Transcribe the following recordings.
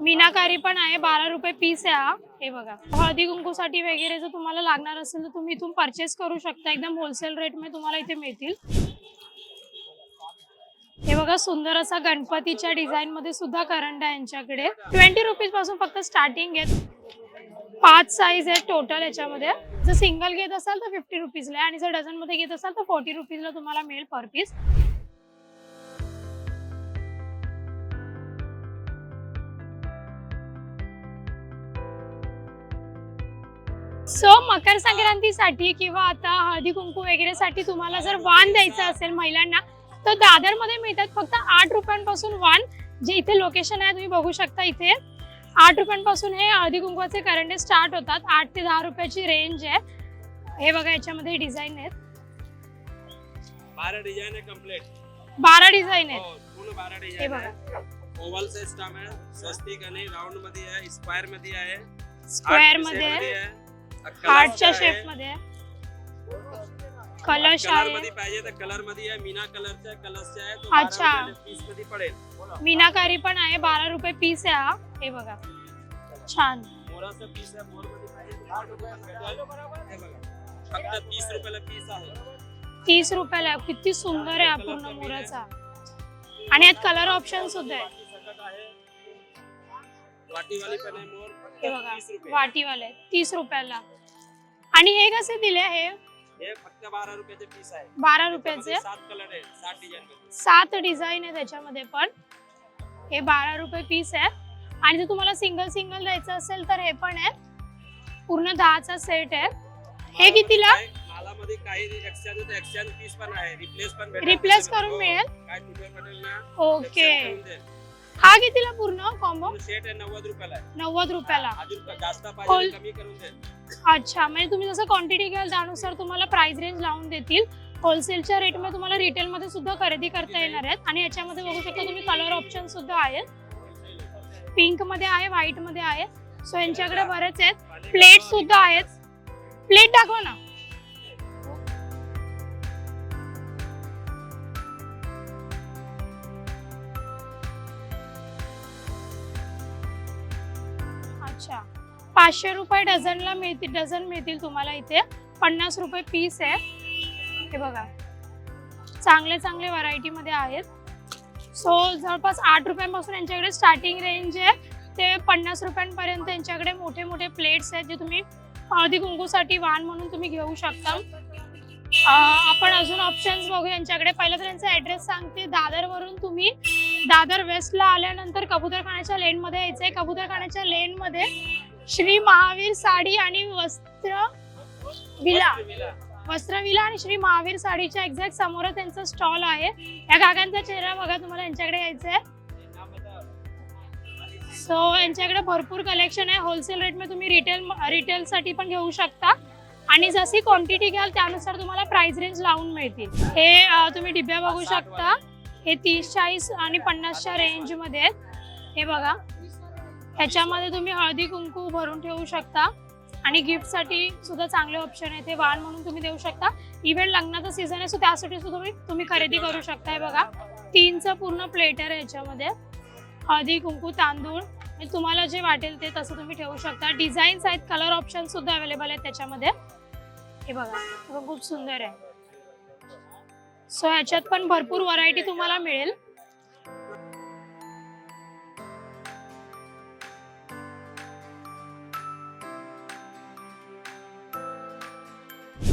मीनाकारी पण आहे बारा रुपये पीस आहे हा. हे बघा. हळदी कुंकूसाठी वगैरे जर तुम्हाला लागणार असेल तर तुम्ही इथून परचेस करू शकता. एकदम होलसेल रेटमध्ये तुम्हाला इथे मिळतील. हे बघा सुंदर असा गणपतीच्या डिझाईन मध्ये सुद्धा करंडा आहे यांच्याकडे. ट्वेंटी रुपीजपासून फक्त स्टार्टिंग आहे पाच साईज आहे टोटल याच्यामध्ये. जर सिंगल घेत असाल तर फिफ्टी रुपीजला आणि जर डझनमध्ये घेत असाल तर फोर्टी रुपीजला तुम्हाला मिळेल पर पीस सो मकर संक्रांतीसाठी किंवा आता हळदी कुंकू वगैरे साठी तुम्हाला जर वाण द्यायचं असेल महिलांना तर दादरमध्ये मिळतात फक्त आठ रुपयांपासून वाण जे इथे लोकेशन आहे तुम्ही बघू शकता इथे. आठ रुपयांपासून हे हळदी कुंकवाचे करंडे स्टार्ट होतात. आठ ते दहा रुपयाची रेंज आहे. हे बघा याच्यामध्ये डिझाईन आहेत. बारह डिजाइन है कंप्लीट बारा डिझाईन आहेत. हो, डिजाइन बघा. आहे ओवल सिस्टम आहे स्वस्तिक आणि राऊंडमध्ये आहे स्क्वायरमध्ये आहे. स्क्वेअरमध्ये आहे आहे. हार्टच्या. शेपमध्ये. कलश कलर आहे. मध्ये पाहिजे तर कलरमध्ये आहे. मीना कलरच्या कलर्सच्या आहे. तो अच्छा. पीसमध्ये पडेल. मीनाकारी पण आहे. बारा रुपये पीस आहे हा. हे बघा. छान. मोराचा पीस आहे. मोरमध्ये पाहिजे तर आठ भेटेल. हे बघा. फक्त तीस रुपयाला पीस आहे. तीस रुपयाला. आहे. किती सुंदर आहे हा पूर्ण मोराचा. आणि यात कलर ऑप्शन सुद्धा आहे वाटी सकट आहे. वाटीवाली पण आहे मोर. हे फक्त बघा. तीस रुपये. वाटीवाले. तीस रुपयाला. आणि हे कसे दिले हे हे फक्त बारा रुपयाचे पीस आहे. बारा रुपयाचे? सात कलर आहे सात डिझाईन मध्ये सात डिझाईन आहे त्याच्यामध्ये पण. हे बारा रुपये पीस आहे आणि जर तुम्हाला सिंगल सिंगल द्यायचं असेल तर हे पण आहे पूर्ण दहाचा सेट आहे. हे कितीला? काय मालामध्ये काही एक्सचेंज होतं एक्सचेंज पीस पण आहे. रिप्लेस पण. करून हो. मिळेल? ओके. हा कितीला पूर्ण कॉम्बो सेट नव्वद रुपयाला नव्वद रुपयाला. अजून जास्त Whole- पाहिजे तर कमी करून देईल. अच्छा म्हणजे तुम्ही जसं क्वांटिटी घ्याल त्यानुसार तुम्हाला प्राइस रेंज लावून देतील. होलसेलच्या रेटमध्ये तुम्हाला रिटेलमध्ये सुद्धा खरेदी करता येणार आहेत. आणि याच्यामध्ये बघू शकता तुम्ही कलर ऑप्शन सुद्धा आहेत. पिंकमध्ये आहे व्हाईटमध्ये आहे. सो यांच्याकडे बरेच आहेत. प्लेट सुद्धा आहेत. प्लेट दाखवा ना. अच्छा. पाचशे रुपये डझनला मिळतील डझन मिळतील तुम्हाला इथे. पन्नास रुपये पीस आहे. हे बघा. चांगले चांगले व्हरायटीमध्ये आहेत. सो जवळपास आठ रुपयांपासून यांच्याकडे स्टार्टिंग रेंज आहे. ते पन्नास रुपयांपर्यंत यांच्याकडे मोठे मोठे प्लेट्स आहेत जे तुम्ही हळदी कुंकूसाठी वाण म्हणून तुम्ही घेऊ शकता. आपण अजून ऑप्शन्स बघू यांच्याकडे. पहिलं तर यांचा ऍड्रेस सांगते. दादरवरून तुम्ही दादर वेस्टला आल्यानंतर कबूतरखान्याच्या लेनमध्ये यायचंय. कबूतरखान्याच्या लेनमध्ये श्री महावीर साडी आणि वस्त्र विला. वस्त्रविला आणि श्री महावीर साडीच्या एक्झॅक्ट समोर त्यांचा स्टॉल आहे. या काकांचा चेहरा बघा तुम्हाला यांच्याकडे यायचं आहे सो यांच्याकडे भरपूर कलेक्शन आहे. होलसेल रेटमध्ये तुम्ही रिटेल रिटेलसाठी पण घेऊ शकता. आणि जशी क्वांटिटी घ्याल त्यानुसार तुम्हाला प्राइस रेंज लावून मिळतील. हे तुम्ही डिब्या बघू शकता. हे तीस चाळीस आणि पन्नासच्या रेंजमध्ये आहेत. हे बघा. ह्याच्यामध्ये तुम्ही हळदी कुंकू भरून ठेवू शकता. आणि गिफ्टसाठी सुद्धा चांगले ऑप्शन आहे ते वाण म्हणून तुम्ही देऊ शकता. इव्हन लग्नाचा सीझन आहे सो त्यासाठी सुद्धा तुम्ही तुम्ही खरेदी करू शकता. हे बघा. तीनचं पूर्ण प्लेटर आहे याच्यामध्ये हळदी कुंकू तांदूळ. तुम्हाला जे वाटेल ते तसं तुम्ही ठेवू शकता. डिझाईन्स आहेत कलर ऑप्शन सुद्धा अवेलेबल आहेत त्याच्यामध्ये. हे बघा, खूप सुंदर आहे. सो ह्याच्यात पण भरपूर व्हरायटी तुम्हाला मिळेल.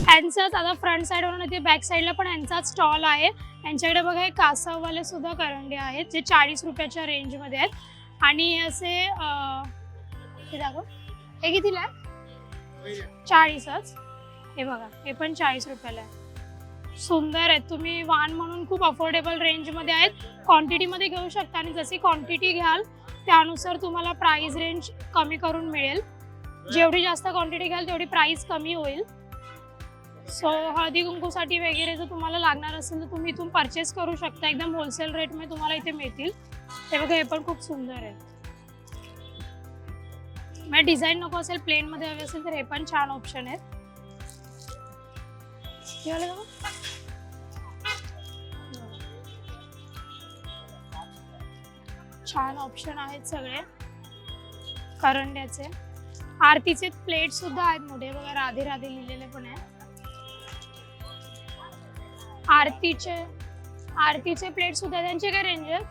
ह्यांचाच आता फ्रंट साईडवरून येते बॅक साईडला पण ह्यांचाच स्टॉल आहे. यांच्याकडे बघा हे कासववाले सुद्धा करंडे आहेत जे चाळीस रुपयाच्या रेंजमध्ये आहेत. आणि असे हे दाखव. हे कितीला आहे? चाळीसच. हे बघा हे पण चाळीस रुपयाला आहे. सुंदर आहेत. तुम्ही वाण म्हणून खूप अफोर्डेबल रेंजमध्ये आहेत. क्वांटिटीमध्ये घेऊ शकता आणि जशी क्वांटिटी घ्याल त्यानुसार तुम्हाला प्राईस रेंज कमी करून मिळेल. जेवढी जास्त क्वांटिटी घ्याल तेवढी प्राईस कमी होईल. सो हळदी कुंकूसाठी वगैरे जर तुम्हाला लागणार असेल तर तुम्ही इथून परचेस करू शकता. एकदम होलसेल रेटमध्ये तुम्हाला इथे मिळतील. ते बघा हे पण खूप सुंदर आहे. मला डिझाईन नको असेल प्लेन मध्ये हवे असेल तर हे पण छान ऑप्शन आहेत. छान ऑप्शन आहेत सगळे. करंड्याचे. आरतीचे प्लेट सुद्धा आहेत मोठे. बघा राधे राधे लिहिलेले पण आहे. आरतीचे आरतीचे प्लेट सुद्धा त्यांचे काय रेंज आहेत?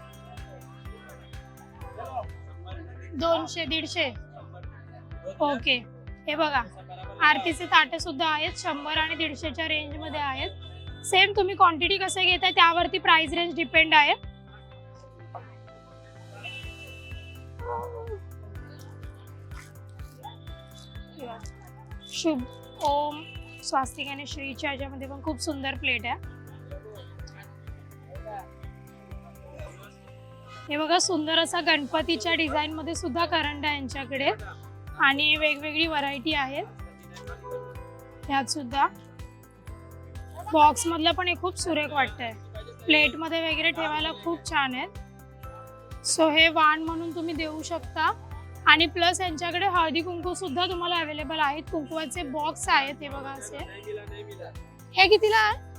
दोनशे दीडशे. ओके हे बघा आरतीचे ताटे सुद्धा आहेत. शंभर आणि दीडशेच्या रेंजमध्ये आहेत. सेम तुम्ही क्वांटिटी कसं घेताय त्यावरती प्राइस रेंज डिपेंड आहे. शुभ ओम. स्वास्तिक आणि श्रीच्या ह्याच्यामध्ये पण खूप सुंदर प्लेट आहे. हे बघा सुंदर असा गणपतीच्या डिझाईन मध्ये सुद्धा करंट आहे यांच्याकडे. आणि वेगवेगळी व्हरायटी आहे ह्यात सुद्धा. बॉक्स मधलं पण हे खूप सुरेख वाटतंय. प्लेटमध्ये वगैरे ठेवायला खूप छान आहेत. सो हे वाण म्हणून तुम्ही देऊ शकता. आणि प्लस यांच्याकडे हळदी कुंकू सुद्धा तुम्हाला अवेलेबल आहेत. कुंकवाचे बॉक्स आहेत हे बघा असे. हे कितीला आहे?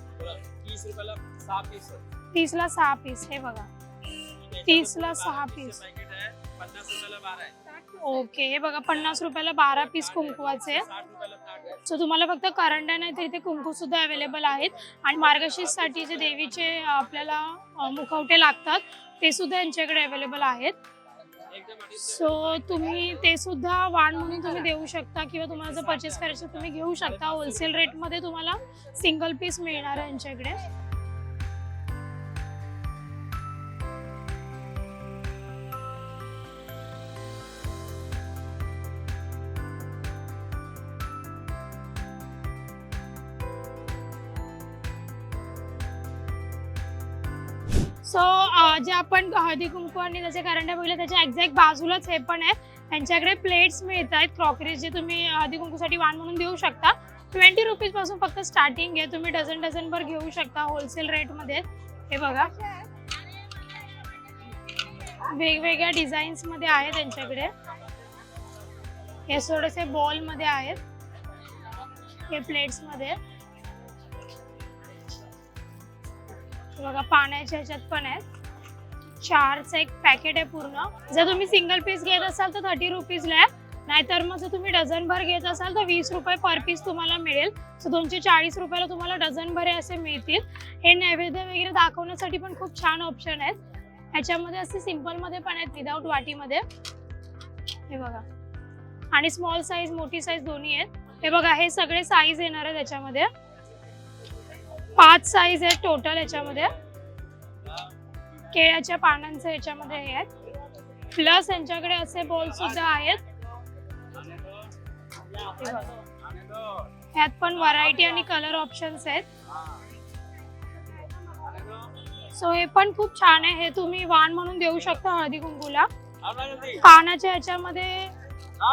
तीस ला सहा पीस तीसला सहा पीस हे बघा. तीसला सहा पीस ओके हे बघा पन्नास रुपयाला बारा पीस कुंकवाचे. सो तुम्हाला फक्त करंडा नाही तर इथे कुंकू सुद्धा अवेलेबल आहेत. आणि मार्गशीर्षसाठी जे देवीचे आपल्याला मुखवटे लागतात ते सुद्धा यांच्याकडे अवेलेबल आहेत. सो तुम्ही ते सुद्धा वाण म्हणून तुम्ही देऊ शकता किंवा तुम्हाला जर परचेस करायचं तुम्ही घेऊ शकता. होलसेल रेटमध्ये तुम्हाला सिंगल पीस मिळणार आहे यांच्याकडे. सो जे आपण हळदी कुंकू आणि त्याचे करंडे बघितले त्याच्या एक्झॅक्ट बाजूलाच हे पण आहे यांच्याकडे प्लेट्स मिळत आहेत क्रॉकरीज जे तुम्ही हळदी कुंकूसाठी वाण म्हणून देऊ शकता. ट्वेंटी रुपीजपासून फक्त स्टार्टिंग आहे. तुम्ही डझन डझनभर घेऊ शकता होलसेल रेटमध्ये हे बघा. वेगवेगळ्या डिझाईन्समध्ये आहे त्यांच्याकडे. हे थोडेसे बॉलमध्ये आहेत. हे प्लेट्समध्ये बघा पाण्याच्या ह्याच्यात पण आहेत. चारचं एक पॅकेट आहे पूर्ण. जर तुम्ही सिंगल पीस घेत असाल तर थर्टी रुपीजला आहे. नाहीतर मग जर तुम्ही डझनभर घेत असाल तर वीस रुपये पर पीस तुम्हाला मिळेल. सो दोनशे चाळीस रुपयाला तुम्हाला डझनभर हे असे मिळतील. हे नैवेद्य वगैरे दाखवण्यासाठी पण खूप छान ऑप्शन आहेत. ह्याच्यामध्ये असे सिम्पलमध्ये पण आहेत विदाऊट वाटीमध्ये. हे बघा. आणि स्मॉल साईज मोठी साईज दोन्ही आहेत. हे बघा हे सगळे साईज येणार आहे त्याच्यामध्ये पाच साईज आहेत टोटल याच्यामध्ये केळ्याच्या पानांचे याच्यामध्ये हे आहेत. प्लस यांच्याकडे असे बॉल सुद्धा आहेत. ह्यात पण व्हरायटी आणि कलर ऑप्शन्स आहेत. सो हे पण खूप छान आहे. हे तुम्ही वाण म्हणून देऊ शकता हळदी कुंकूला. कानाच्या ह्याच्यामध्ये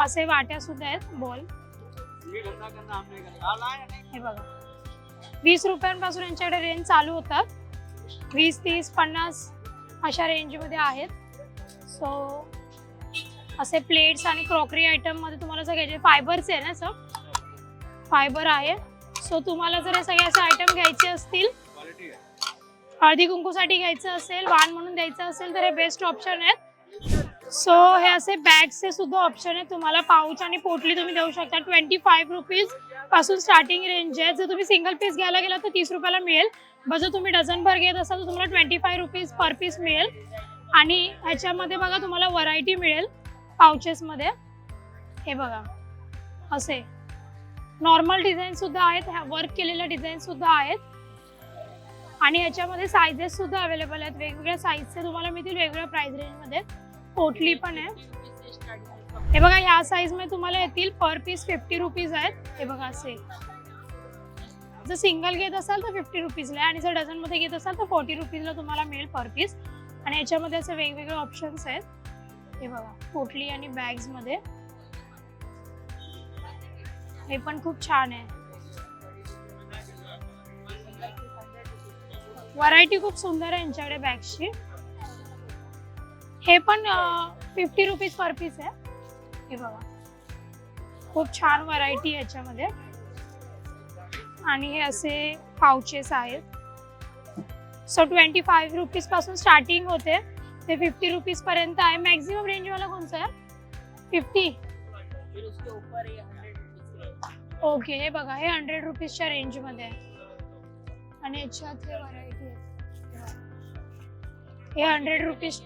असे वाट्या सुद्धा आहेत बॉल हे बघा. वीस रुपयांपासून यांच्याकडे रेंज चालू होतात. वीस तीस पन्नास अशा रेंजमध्ये आहेत. सो असे प्लेट्स आणि क्रॉकरी आयटममध्ये तुम्हाला जर घ्यायचे फायबरचे आहे ना सर फायबर आहे. सो तुम्हाला जर हे सगळे असे आयटम घ्यायचे असतील हळदी कुंकूसाठी घ्यायचं असेल वाण म्हणून द्यायचं असेल तर हे बेस्ट ऑप्शन आहेत. सो हे असे बॅगचे सुद्धा ऑप्शन आहे तुम्हाला पाऊच आणि पोटली तुम्ही देऊ शकता. ट्वेंटी फाईव्ह रुपीज पासून स्टार्टिंग रेंज आहे. जर तुम्ही सिंगल पीस घ्यायला गेला तर तीस रुपयाला मिळेल. बट जर तुम्ही डझनभर घेत असाल तर तुम्हाला twenty five rupees per piece मिळेल. आणि ह्याच्यामध्ये बघा तुम्हाला व्हरायटी मिळेल पाउचेसमध्ये हे बघा. असे. नॉर्मल डिझाईन सुद्धा आहेत. वर्क केलेल्या डिझाईन सुद्धा आहेत. आणि ह्याच्यामध्ये सायझेस सुद्धा अवेलेबल आहेत. वेगवेगळ्या साईजचे तुम्हाला मिळतील. वेगवेगळ्या प्राइस रेंजमध्ये पोटली पण आहे. हे बघा या साईजमध्ये तुम्हाला येतील पर पीस फिफ्टी रुपीज आहेत. हे बघा असे. जर सिंगल घेत असाल तर फिफ्टी रुपीजला आणि जर डझनमध्ये घेत असाल तर फोर्टी रुपीजला तुम्हाला मिळेल पर पीस आणि याच्यामध्ये असे वेगवेगळे ऑप्शन्स आहेत. हे बघा पोटली आणि बॅग्समध्ये. हे पण खूप छान आहे. व्हरायटी खूप सुंदर आहे यांच्याकडे बॅग्सची हे पण फिफ्टी रुपीज पर पीस आहे. हे बघा. खूप छान व्हरायटी याच्यामध्ये. आणि हे असे पाउचेस आहेत. सो ट्वेंटी फाईव्ह रुपीजपासून स्टार्टिंग होते. ते फिफ्टी रुपीज पर्यंत आहे. मॅक्झिमम रेंज वाला कोणतं आहे? फिफ्टी ओके हे बघा. हे हंड्रेड रुपीजच्या रेंजमध्ये आहे. आणि याच्यात हे व्हरायटी आहे. हे हंड्रेड रुपीज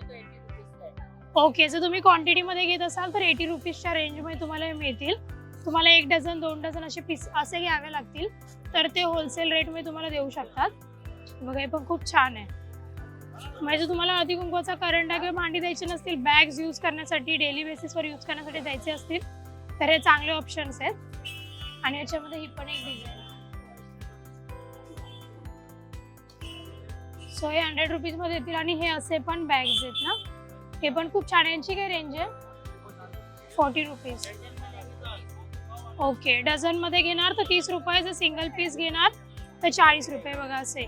ओके जर तुम्ही क्वांटिटीमध्ये घेत असाल तर एटी रुपीजच्या रेंजमध्ये तुम्हाला हे मिळतील. तुम्हाला एक डझन दोन डझन असे पीस असे घ्यावे लागतील. तर ते होलसेल रेटमध्ये तुम्हाला देऊ शकतात. बघा हे पण खूप छान आहे. म्हणजे तुम्हाला हळदी कुंकवाचा करंडा किंवा भांडी द्यायची नसतील बॅग्स यूज करण्यासाठी डेली बेसिसवर यूज करण्यासाठी द्यायचे असतील तर हे चांगले ऑप्शन्स आहेत. आणि याच्यामध्ये ही पण एक डिझाईन सो हे हंड्रेड रुपीजमध्ये येतील आणि हे असे पण बॅग्स आहेत ना. हे पण खूप छान यांची काय रेंज आहे? फोर्टी रुपीज ओके डझनमध्ये घेणार तर तीस रुपयाचं सिंगल पीस घेणार तर चाळीस रुपये बघा असे.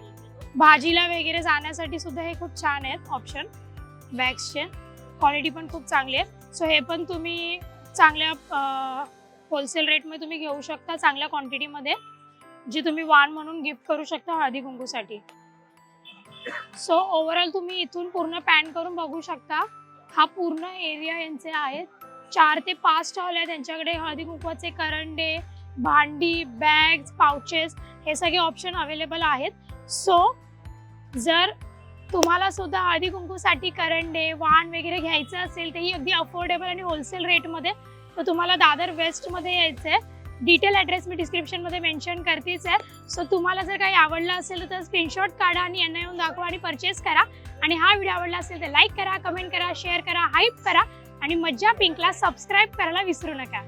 भाजीला वगैरे जाण्यासाठी सुद्धा हे खूप छान आहेत ऑप्शन बॅग्सचे क्वालिटी पण खूप चांगली आहे सो हे पण तुम्ही चांगल्या होलसेल रेटमध्ये तुम्ही घेऊ शकता चांगल्या क्वांटिटीमध्ये जी तुम्ही वाण म्हणून गिफ्ट करू शकता हळदी कुंकूसाठी. सो ओव्हरऑल तुम्ही इथून पूर्ण पॅन करून बघू शकता. हा पूर्ण एरिया यांचे आहेत. चार ते पाच स्टॉल आहेत त्यांच्याकडे. हळदी कुंकवाचे करंडे भांडी बॅग्स पाउचेस हे सगळे ऑप्शन अवेलेबल आहेत. सो जर तुम्हाला सुद्धा हळदी कुंकूसाठी करंडे वाण वगैरे घ्यायचं असेल तेही अगदी अफोर्डेबल आणि होलसेल रेटमध्ये तर तुम्हाला दादर वेस्टमध्ये यायचं आहे डिटेल ॲड्रेस मी डिस्क्रिप्शनमध्ये मेन्शन करतेच आहे. सो तुम्हाला जर काही आवडलं असेल तर स्क्रीनशॉट काढा आणि यांना येऊन दाखवा आणि परचेस करा. आणि हा व्हिडिओ आवडला असेल तर लाईक करा कमेंट करा शेअर करा हाईप करा. आणि मज्जा पिंकला सबस्क्राईब करायला विसरू नका.